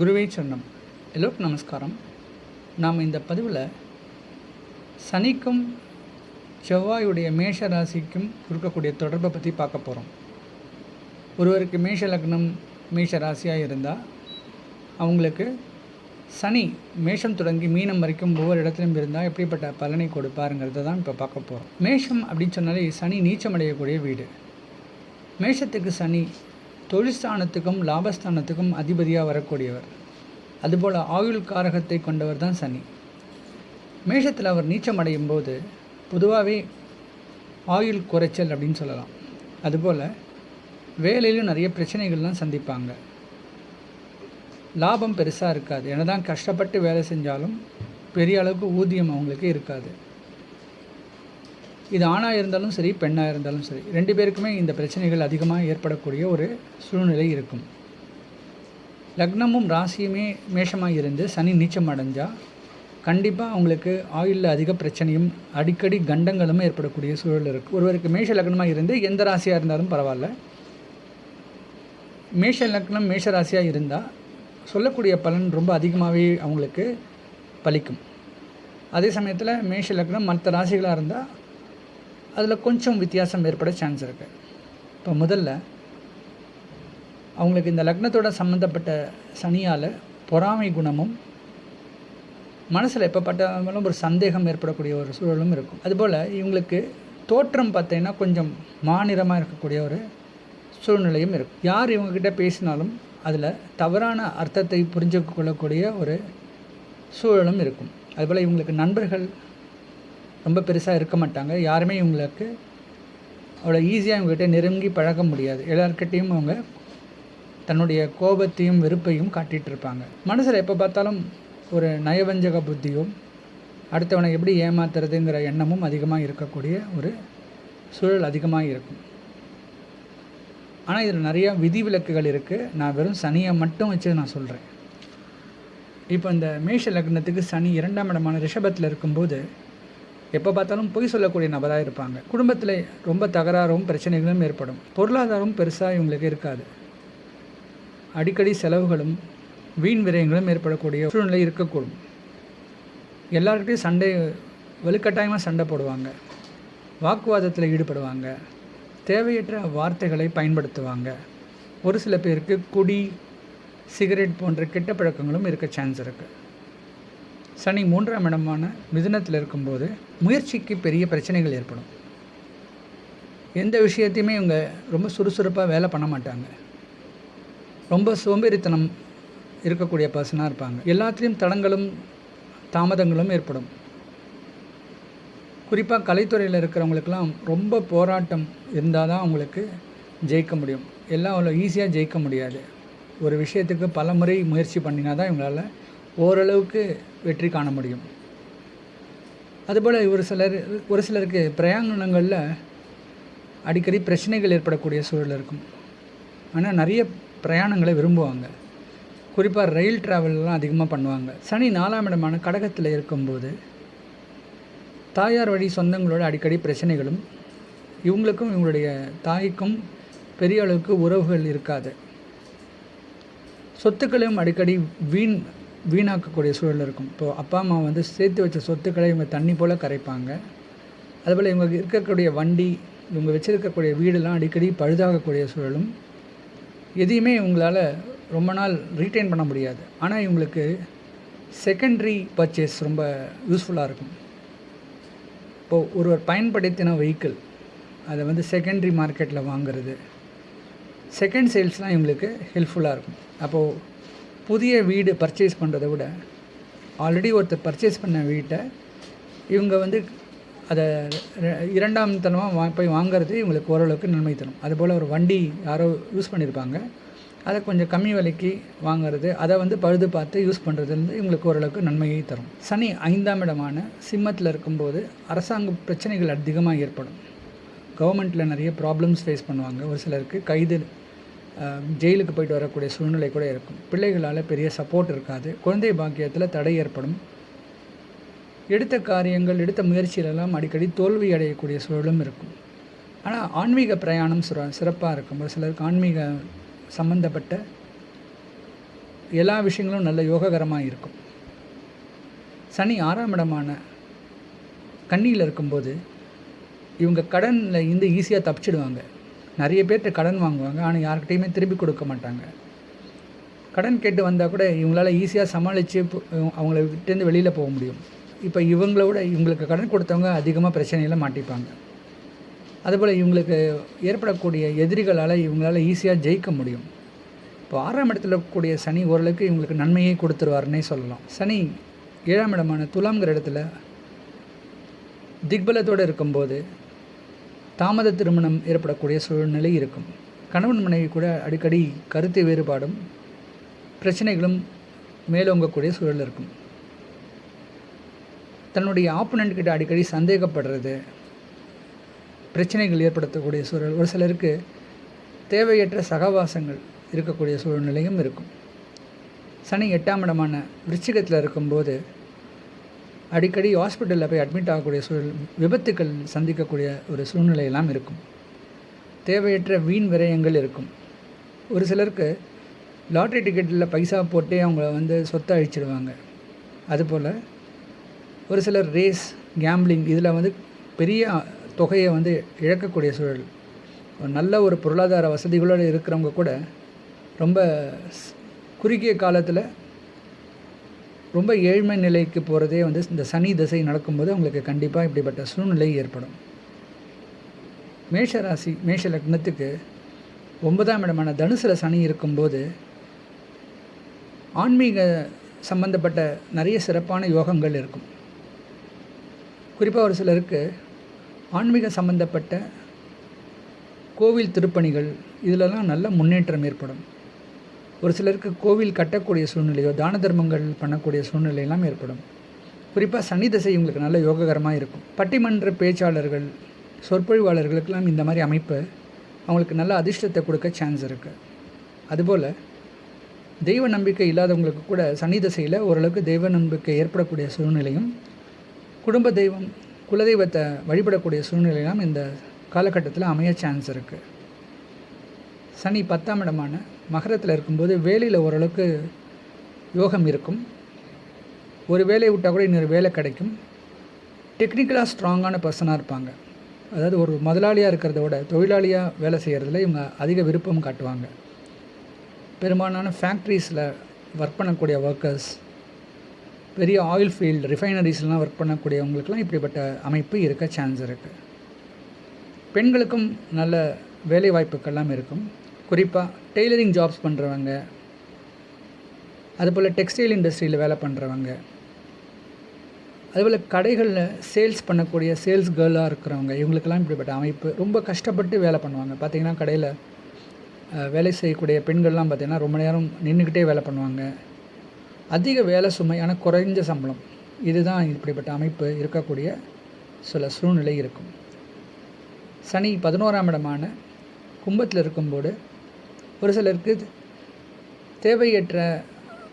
குருவே சொன்னம் எல்லோருக்கும் நமஸ்காரம். நாம் இந்த பதிவில் சனிக்கும் செவ்வாயுடைய மேஷ ராசிக்கும் இருக்கக்கூடிய தொடர்பை பற்றி பார்க்க போகிறோம் ஒருவருக்கு மேஷ லக்னம் மேஷ ராசியாக இருந்தால் அவங்களுக்கு சனி மேஷம் தொடங்கி மீனம் வரைக்கும் ஒவ்வொரு இடத்துலையும் இருந்தால் எப்படிப்பட்ட பலனை கொடுப்பாருங்கிறத தான் இப்போ பார்க்க போகிறோம் மேஷம் அப்படின்னு சொன்னாலே சனி நீச்சமடையக்கூடிய வீடு. மேஷத்துக்கு சனி தொழிற்ஸ்தானத்துக்கும் லாபஸ்தானத்துக்கும் அதிபதியாக வரக்கூடியவர். அதுபோல் ஆயுள் காரகத்தை கொண்டவர் தான் சனி. மேஷத்தில் அவர் நீச்சம் அடையும் போது பொதுவாகவே ஆயுள் குறைச்சல் அப்படின்னு சொல்லலாம். அதுபோல் வேலையிலும் நிறைய பிரச்சனைகள்லாம் சந்திப்பாங்க. லாபம் பெருசாக இருக்காது. என்னதான் கஷ்டப்பட்டு வேலை செஞ்சாலும் பெரிய அளவுக்கு ஊதியம் அவங்களுக்கு இருக்காது. இது ஆணாக இருந்தாலும் சரி பெண்ணாக இருந்தாலும் சரி ரெண்டு பேருக்குமே இந்த பிரச்சனைகள் அதிகமாக ஏற்படக்கூடிய ஒரு சூழ்நிலை இருக்கும். லக்னமும் ராசியுமே மேஷமாக இருந்து சனி நீச்சம் அடைஞ்சால் கண்டிப்பாக அவங்களுக்கு ஆயுளில் அதிக பிரச்சனையும் அடிக்கடி கண்டங்களும் ஏற்படக்கூடிய சூழல் இருக்குது ஒருவருக்கு மேஷ லக்னமாக இருந்து எந்த ராசியாக இருந்தாலும் பரவாயில்ல. மேஷ லக்னம் மேஷ ராசியாக இருந்தால் சொல்லக்கூடிய பலன் ரொம்ப அதிகமாகவே அவங்களுக்கு பலிக்கும். அதே சமயத்தில் மேஷ லக்னம் மற்ற ராசிகளாக இருந்தால் அதில் கொஞ்சம் வித்தியாசம் ஏற்பட சான்ஸ் இருக்குது இப்போ முதல்ல அவங்களுக்கு இந்த லக்னத்தோட சம்மந்தப்பட்ட சனியால் பொறாமை குணமும் மனசில் எப்போ பட்டாலும் ஒரு சந்தேகம் ஏற்படக்கூடிய ஒரு சூழலும் இருக்கும். அதுபோல் இவங்களுக்கு தோற்றம் பார்த்தீங்கன்னா கொஞ்சம் மாநிறமாக இருக்கக்கூடிய ஒரு சூழ்நிலையும் இருக்கும் யார் இவங்கக்கிட்ட பேசினாலும் அதில் தவறான அர்த்தத்தை புரிஞ்சு கொள்ளக்கூடிய ஒரு சூழலும் இருக்கும். அதுபோல் இவங்களுக்கு நண்பர்கள் ரொம்ப பெருசாக இருக்க மாட்டாங்க. யாருமே இவங்களுக்கு அவ்வளோ ஈஸியாக இவங்ககிட்ட நெருங்கி பழக முடியாது. எல்லாருக்கிட்டேயும் அவங்க தன்னுடைய கோபத்தையும் வெறுப்பையும் காட்டிகிட்டு இருப்பாங்க. மனசில் எப்போ பார்த்தாலும் ஒரு நயவஞ்சக புத்தியும் அடுத்தவனை எப்படி ஏமாத்துறதுங்கிற எண்ணமும் அதிகமாக இருக்கக்கூடிய ஒரு சூழல் அதிகமாக இருக்கும். ஆனால் இதில் நிறையா விதிவிலக்குகள் இருக்குது நான் வெறும் சனியை மட்டும் வச்சு நான் சொல்கிறேன் இப்போ இந்த மேஷ லக்னத்துக்கு சனி இரண்டாம் இடமான ரிஷபத்தில் இருக்கும்போது எப்போ பார்த்தாலும் பொய் சொல்லக்கூடிய நபராக இருப்பாங்க. குடும்பத்தில் ரொம்ப தகராறும் பிரச்சனைகளும் ஏற்படும். பொருளாதாரம் பெருசாக இவங்களுக்கு இருக்காது. அடிக்கடி செலவுகளும் வீண் விரயங்களும் ஏற்படக்கூடிய சூழ்நிலை இருக்கக்கூடும். எல்லாருக்கிட்டையும் சண்டை வலுக்கட்டாயமாக சண்டை போடுவாங்க. வாக்குவாதத்தில் ஈடுபடுவாங்க. தேவையற்ற வார்த்தைகளை பயன்படுத்துவாங்க. ஒரு சில பேருக்கு குடி சிகரெட் போன்ற கெட்ட பழக்கங்களும் இருக்க சான்ஸ் இருக்குது சனி மூன்றாம் இடமான மிதுனத்தில் இருக்கும்போது முயற்சிக்கு பெரிய பிரச்சனைகள் ஏற்படும். எந்த விஷயத்தையுமே இவங்க ரொம்ப சுறுசுறுப்பாக வேலை பண்ண மாட்டாங்க. ரொம்ப சோம்பேறித்தனம் இருக்கக்கூடிய பர்சனாக இருப்பாங்க. எல்லாத்துலேயும் தடங்களும் தாமதங்களும் ஏற்படும். குறிப்பாக கலைத்துறையில் இருக்கிறவங்களுக்கெல்லாம் ரொம்ப போராட்டம் இருந்தால் தான் அவங்களுக்கு ஜெயிக்க முடியும். எல்லாம் அவ்வளோ ஈஸியாக ஜெயிக்க முடியாது. ஒரு விஷயத்துக்கு பல முறை முயற்சி பண்ணினா தான் இவங்களால் ஓரளவுக்கு வெற்றி காண முடியும். அதுபோல் ஒரு சிலர் ஒரு சிலருக்கு பிரயாணங்களில் அடிக்கடி பிரச்சனைகள் ஏற்படக்கூடிய சூழல் இருக்கும். ஆனால் நிறைய பிரயாணங்களை விரும்புவாங்க. குறிப்பாக ரயில் ட்ராவல்லாம் அதிகமாக பண்ணுவாங்க. சனி நாலாம் இடமான கடகத்தில் இருக்கும்போது தாயார் வழி சொந்தங்களோட அடிக்கடி பிரச்சனைகளும் இவங்களுக்கும் இவங்களுடைய தாய்க்கும் பெரிய அளவுக்கு உறவுகள் இருக்காது. சொத்துக்களையும் அடிக்கடி வீண் வீணாக்கக்கூடிய சூழல் இருக்கும். இப்போது அப்பா அம்மா வந்து சேர்த்து வச்ச சொத்துக்களை இவங்க தண்ணி போல் கரைப்பாங்க. அதுபோல் இவங்க இருக்கக்கூடிய வண்டி இவங்க வச்சுருக்கக்கூடிய வீடெல்லாம் அடிக்கடி பழுதாகக்கூடிய சூழலும் எதையுமே இவங்களால் ரொம்ப நாள் ரீட்டைன் பண்ண முடியாது. ஆனால் இவங்களுக்கு செகண்ட்ரி பர்ச்சேஸ் ரொம்ப யூஸ்ஃபுல்லாக இருக்கும். இப்போது ஒருவர் பயன்படுத்தின வெஹிக்கிள் அதை வந்து செகண்ட்ரி மார்க்கெட்டில் வாங்குறது செகண்ட் சேல்ஸ்லாம் இவங்களுக்கு ஹெல்ப்ஃபுல்லாக இருக்கும். அப்போது புதிய வீடு பர்ச்சேஸ் பண்ணுறதை விட ஆல்ரெடி ஒருத்தர் பர்ச்சேஸ் பண்ண வீட்டை இவங்க வந்து அதை இரண்டாம் தனமாக வா போய் வாங்குறது இவங்களுக்கு ஓரளவுக்கு நன்மை தரும் அதுபோல் ஒரு வண்டி யாரோ யூஸ் பண்ணியிருப்பாங்க அதை கொஞ்சம் கம்மி விலைக்கு வாங்குறது அதை வந்து பழுது பார்த்து யூஸ் பண்ணுறதுலேருந்து இவங்களுக்கு ஓரளவுக்கு நன்மையை தரும். சனி ஐந்தாம் இடமான சிம்மத்தில் இருக்கும்போது அரசாங்க பிரச்சனைகள் அதிகமாக ஏற்படும். கவர்மெண்ட்டில் நிறைய ப்ராப்ளம்ஸ் ஃபேஸ் பண்ணுவாங்க. ஒரு சிலருக்கு கைது ஜெயிலுக்கு போயிட்டு வரக்கூடிய சூழ்நிலை கூட இருக்கும். பிள்ளைகளால் பெரிய சப்போர்ட் இருக்காது. குழந்தை பாக்கியத்தில் தடை ஏற்படும். எடுத்த காரியங்கள் எடுத்த முயற்சியிலெல்லாம் அடிக்கடி தோல்வி அடையக்கூடிய சூழலும் இருக்கும். ஆனால் ஆன்மீக பிரயாணம் சுர சிறப்பாக இருக்கும் ஒரு சிலருக்கு ஆன்மீக சம்மந்தப்பட்ட எல்லா விஷயங்களும் நல்ல யோககரமாக இருக்கும். சனி ஆறாம் இடமான கண்ணியில் இருக்கும்போது இவங்க கடனில் இருந்து ஈஸியாக தப்பிச்சிடுவாங்க. நிறைய பேர்கிட்ட கடன் வாங்குவாங்க ஆனால் யார்கிட்டையுமே திருப்பி கொடுக்க மாட்டாங்க. கடன் கேட்டு வந்தால் கூட இவங்களால் ஈஸியாக சமாளித்து அவங்கள விட்டேருந்து வெளியில் போக முடியும். இப்போ இவங்கள விட இவங்களுக்கு கடன் கொடுத்தவங்க அதிகமாக பிரச்சனையில் மாட்டிப்பாங்க. அதுபோல் இவங்களுக்கு ஏற்படக்கூடிய எதிரிகளால் இவங்களால ஈஸியாக ஜெயிக்க முடியும். இப்போ ஆறாம் இடத்துல இருக்கக்கூடிய சனி ஓரளவுக்கு இவங்களுக்கு நன்மையை கொடுத்துருவாருன்னே சொல்லலாம். சனி ஏழாம் இடமான துலாம்ங்கிற இடத்துல திக்பலத்தோடு இருக்கும்போது தாமத திருமணம் ஏற்படக்கூடிய சூழ்நிலை இருக்கும். கணவன் மனைவி கூட அடிக்கடி கருத்து வேறுபாடும் பிரச்சனைகளும் மேலோங்கக்கூடிய சூழல் இருக்கும். தன்னுடைய ஆப்போனண்ட் கிட்ட அடிக்கடி சந்தேகப்படுறது பிரச்சனைகள் ஏற்படுத்தக்கூடிய சூழல். ஒரு சிலருக்கு தேவையற்ற சகவாசங்கள் இருக்கக்கூடிய சூழ்நிலையும் இருக்கும். சனி எட்டாம் இடமான விருச்சிகத்தில் இருக்கும்போது அடிக்கடி ஹாஸ்பிட்டலில் போய் அட்மிட் ஆகக்கூடிய சூழல் விபத்துக்கள் சந்திக்கக்கூடிய ஒரு சூழ்நிலையெல்லாம் இருக்கும். தேவையற்ற வீண் விரயங்கள் இருக்கும். ஒரு சிலருக்கு லாட்ரி டிக்கெட்டில் பைசா போட்டே அவங்கள வந்து சொத்தை அழிச்சிடுவாங்க. அதுபோல் ஒரு சிலர் ரேஸ் கேம்பிளிங் இதில் வந்து பெரிய தொகையை வந்து இழக்கக்கூடிய சூழல். ஒரு நல்ல ஒரு பொருளாதார வசதிகளோடு இருக்கிறவங்க கூட ரொம்ப குறுகிய காலத்தில் ரொம்ப ஏழ்மை நிலைக்கு போகிறதே வந்து இந்த சனி திசை நடக்கும்போது அவங்களுக்கு கண்டிப்பாக இப்படிப்பட்ட சூழ்நிலை ஏற்படும். மேஷ ராசி மேஷ லக்னத்துக்கு ஒன்பதாம் இடமான தனுசில் சனி இருக்கும்போது ஆன்மீக சம்பந்தப்பட்ட நிறைய சிறப்பான யோகங்கள் இருக்கும். குறிப்பாக ஒரு சிலருக்கு ஆன்மீக சம்பந்தப்பட்ட கோவில் திருப்பணிகள் இதிலெல்லாம் நல்ல முன்னேற்றம் ஏற்படும். ஒரு சிலருக்கு கோவில் கட்டக்கூடிய சூழ்நிலையோ தான தர்மங்கள் பண்ணக்கூடிய சூழ்நிலையெல்லாம் ஏற்படும். குறிப்பாக சனி தசை இவங்களுக்கு நல்ல யோககரமாக இருக்கும். பட்டிமன்ற பேச்சாளர்கள் சொற்பொழிவாளர்களுக்கெல்லாம் இந்த மாதிரி அமைப்பு அவங்களுக்கு நல்ல அதிர்ஷ்டத்தை கொடுக்க சான்ஸ் இருக்குது அதுபோல் தெய்வ நம்பிக்கை இல்லாதவங்களுக்கு கூட சனி தசையில் ஓரளவுக்கு தெய்வ நம்பிக்கை ஏற்படக்கூடிய சூழ்நிலையும் குடும்ப தெய்வம் குலதெய்வத்தை வழிபடக்கூடிய சூழ்நிலையெல்லாம் இந்த காலகட்டத்தில் அமைய சான்ஸ் இருக்குது சனி பத்தாம் இடமான மகரத்தில் இருக்கும்போது வேலையில் ஓரளவுக்கு யோகம் இருக்கும். ஒரு வேலையை விட்டால் கூட இன்னொரு வேலை கிடைக்கும். டெக்னிக்கலாக ஸ்ட்ராங்கான பர்சனாக இருப்பாங்க. அதாவது ஒரு முதலாளியாக இருக்கிறத விட தொழிலாளியாக வேலை செய்கிறதுல இவங்க அதிக விருப்பம் காட்டுவாங்க. பெரும்பாலான ஃபேக்ட்ரிஸில் ஒர்க் பண்ணக்கூடிய ஒர்க்கர்ஸ் பெரிய ஆயில் ஃபீல்டு ரிஃபைனரிஸ்லாம் ஒர்க் பண்ணக்கூடியவங்களுக்கெல்லாம் இப்படிப்பட்ட அமைப்பு இருக்க சான்ஸ் இருக்குது பெண்களுக்கும் நல்ல வேலை வாய்ப்புக்கெல்லாம் இருக்கும். குறிப்பாக டெய்லரிங் ஜாப்ஸ் பண்ணுறவங்க அதுபோல் டெக்ஸ்டைல் இண்டஸ்ட்ரியில் வேலை பண்ணுறவங்க அதுபோல் கடைகளில் சேல்ஸ் பண்ணக்கூடிய சேல்ஸ் கேர்ளாக இருக்கிறவங்க இவங்களுக்கெல்லாம் இப்படிப்பட்ட அமைப்பு. ரொம்ப கஷ்டப்பட்டு வேலை பண்ணுவாங்க. பார்த்திங்கன்னா கடையில் வேலை செய்யக்கூடிய பெண்கள்லாம் பார்த்திங்கன்னா ரொம்ப நேரம் நின்றுக்கிட்டே வேலை பண்ணுவாங்க. அதிக வேலை சுமை ஆனால் குறைஞ்ச சம்பளம். இதுதான் இப்படிப்பட்ட அமைப்பு இருக்கக்கூடிய சில சூழ்நிலை இருக்கும். சனி பதினோராம் இடமான கும்பத்தில் இருக்கும்போது ஒரு சிலருக்கு தேவையற்ற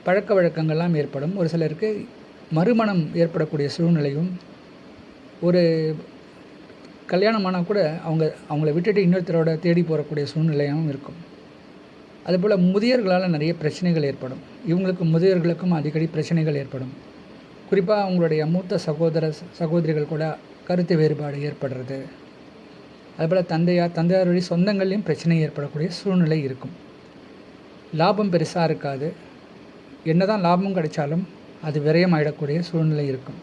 பழக்க வழக்கங்கள்லாம் ஏற்படும். ஒரு சிலருக்கு மறுமணம் ஏற்படக்கூடிய சூழ்நிலையும் ஒரு கல்யாணமானால் கூட அவங்க அவங்கள விட்டுட்டு இன்னொருத்தரோட தேடி போகக்கூடிய சூழ்நிலையாகவும் இருக்கும். அதுபோல் முதியர்களால் நிறைய பிரச்சனைகள் ஏற்படும். இவங்களுக்கு முதியர்களுக்கும் அடிக்கடி பிரச்சனைகள் ஏற்படும். குறிப்பாக அவங்களுடைய மூத்த சகோதர சகோதரிகள் கூட கருத்து வேறுபாடு ஏற்படுறது. அதுபோல் தந்தையார் தந்தையார் வழி சொந்தங்கள்லேயும் பிரச்சனை ஏற்படக்கூடிய சூழ்நிலை இருக்கும். லாபம் பெருசாக இருக்காது. என்ன தான் லாபம் கிடைச்சாலும் அது விரயமாயிடக்கூடிய சூழ்நிலை இருக்கும்.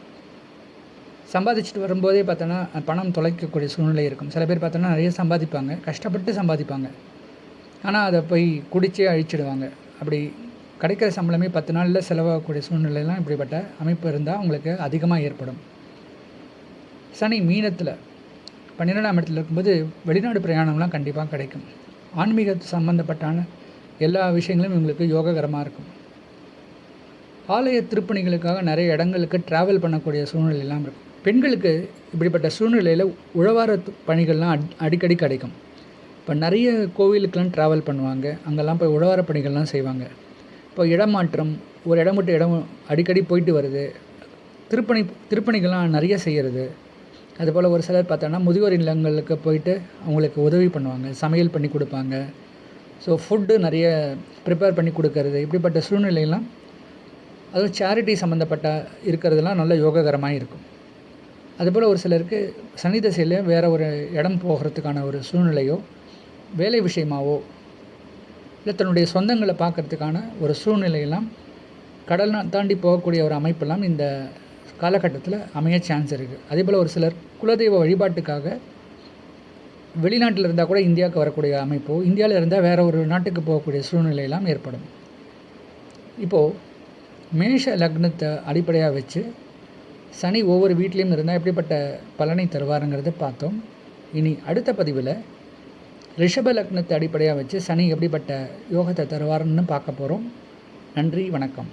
சம்பாதிச்சுட்டு வரும்போதே பார்த்தோன்னா பணம் தொலைக்கக்கூடிய சூழ்நிலை இருக்கும். சில பேர் பார்த்தோன்னா நிறைய சம்பாதிப்பாங்க. கஷ்டப்பட்டு சம்பாதிப்பாங்க. ஆனால் அதை போய் குடிச்சே அழிச்சிடுவாங்க. அப்படி கிடைக்கிற சம்பளமே பத்து நாளில் செலவாகக்கூடிய சூழ்நிலையெல்லாம் இப்படிப்பட்ட அமைப்பு இருந்தால் உங்களுக்கு அதிகமாக ஏற்படும். சனி மீனத்தில் பன்னிரெண்டாம் இடத்துல இருக்கும்போது வெளிநாடு பிரயாணம்லாம் கண்டிப்பாக கிடைக்கும். ஆன்மீக சம்மந்தப்பட்டான எல்லா விஷயங்களும் இவங்களுக்கு யோககரமாக இருக்கும். ஆலய திருப்பணிகளுக்காக நிறைய இடங்களுக்கு ட்ராவல் பண்ணக்கூடிய சூழ்நிலையெல்லாம் இருக்கும். பெண்களுக்கு இப்படிப்பட்ட சூழ்நிலையில் உழவார பணிகள்லாம் அட் அடிக்கடி கிடைக்கும். இப்போ நிறைய கோவிலுக்கெலாம் ட்ராவல் பண்ணுவாங்க. அங்கெல்லாம் போய் உழவார பணிகள்லாம் செய்வாங்க. இப்போ இடமாற்றம் ஒரு இடம் விட்டு இடம் அடிக்கடி போயிட்டு வருது. திருப்பணி திருப்பணிகள்லாம் நிறைய செய்கிறது அதுபோல் ஒரு சிலர் பார்த்தோன்னா முதியோர் இல்லங்களுக்கு போயிட்டு அவங்களுக்கு உதவி பண்ணுவாங்க. சமையல் பண்ணி கொடுப்பாங்க. ஸோ ஃபுட்டு நிறைய ப்ரிப்பேர் பண்ணி கொடுக்கறது. இப்படிப்பட்ட சூழ்நிலையெல்லாம் அதுவும் சேரிட்டி சம்மந்தப்பட்ட இருக்கிறதெல்லாம் நல்ல யோககரமாக இருக்கும். அதுபோல் ஒரு சிலருக்கு சனி தசையில் வேறு ஒரு இடம் போகிறதுக்கான ஒரு சூழ்நிலையோ வேலை விஷயமாவோ இல்லை தன்னுடைய சொந்தங்களை பார்க்கறதுக்கான ஒரு சூழ்நிலையெல்லாம் கடல் தாண்டி போகக்கூடிய ஒரு அமைப்பெல்லாம் இந்த காலகட்டத்தில் அமைய சான்ஸ் இருக்குது அதே போல் ஒரு சிலர் குலதெய்வ வழிபாட்டுக்காக வெளிநாட்டில் இருந்தால் கூட இந்தியாவுக்கு வரக்கூடிய அமைப்போ இந்தியாவில் இருந்தால் வேறு ஒரு நாட்டுக்கு போகக்கூடிய சூழ்நிலையெல்லாம் ஏற்படும். இப்போது மேஷ லக்னத்தை அடிப்படையாக வச்சு சனி ஒவ்வொரு வீட்லேயும் இருந்தால் எப்படிப்பட்ட பலனை தருவாருங்கிறத பார்த்தோம். இனி அடுத்த பதிவில் ரிஷப லக்னத்தை அடிப்படையாக வச்சு சனி எப்படிப்பட்ட யோகத்தை தருவாருன்னு பார்க்க போகிறோம் நன்றி வணக்கம்.